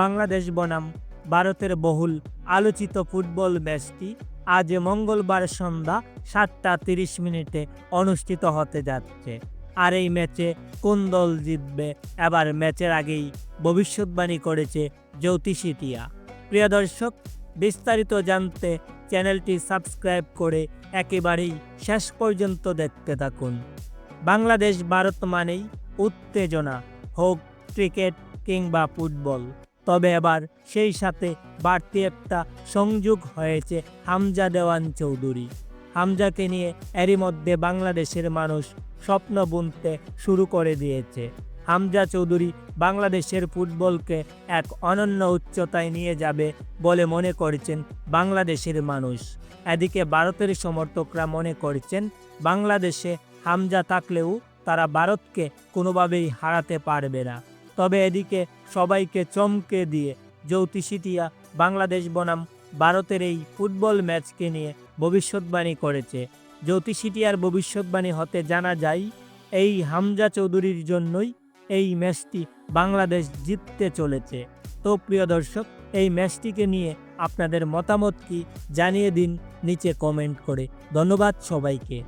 বাংলাদেশ বনাম, ভারতের বহুল আলোচিত ফুটবল ম্যাচটি আজ মঙ্গলবার সন্ধ্যা সাতটা তিরিশ মিনিটে অনুষ্ঠিত হতে যাচ্ছে। আর এই ম্যাচে কোন দল জিতবে, এবার ম্যাচের আগেই ভবিষ্যৎবাণী করেছে জ্যোতিষী টিয়া। প্রিয় দর্শক, বিস্তারিত জানতে চ্যানেলটি সাবস্ক্রাইব করে একেবারেই শেষ পর্যন্ত দেখতে থাকুন। বাংলাদেশ ভারত মানেই উত্তেজনা, হোক ক্রিকেট কিংবা ফুটবল। তবে এবার সেই সাথে বাড়তি একটা সংযোগ হয়েছে হামজা দেওয়ান চৌধুরী। হামজাকে নিয়ে এরই মধ্যে বাংলাদেশের মানুষ স্বপ্ন বুনতে শুরু করে দিয়েছে। হামজা চৌধুরী বাংলাদেশের ফুটবলকে এক অনন্য উচ্চতায় নিয়ে যাবে বলে মনে করছেন বাংলাদেশের মানুষ। এদিকে ভারতের সমর্থকরা মনে করছেন, বাংলাদেশে হামজা থাকলেও তারা ভারতকে কোনোভাবেই হারাতে পারবে না। তবে এদিকে সবাইকে চমকে দিয়ে জ্যোতিষিটিয়া বাংলাদেশ বনাম ভারতের এই ফুটবল ম্যাচকে নিয়ে ভবিষ্যৎবাণী করেছে। জ্যোতিষিটিয়ার ভবিষ্যৎবাণী হতে জানা যায়, এই হামজা চৌধুরীর জন্যই এই ম্যাচটি বাংলাদেশ জিততে চলেছে। তো প্রিয় দর্শক, এই ম্যাচটিকে নিয়ে আপনাদের মতামত কি জানিয়ে দিন নিচে কমেন্ট করে। ধন্যবাদ সবাইকে।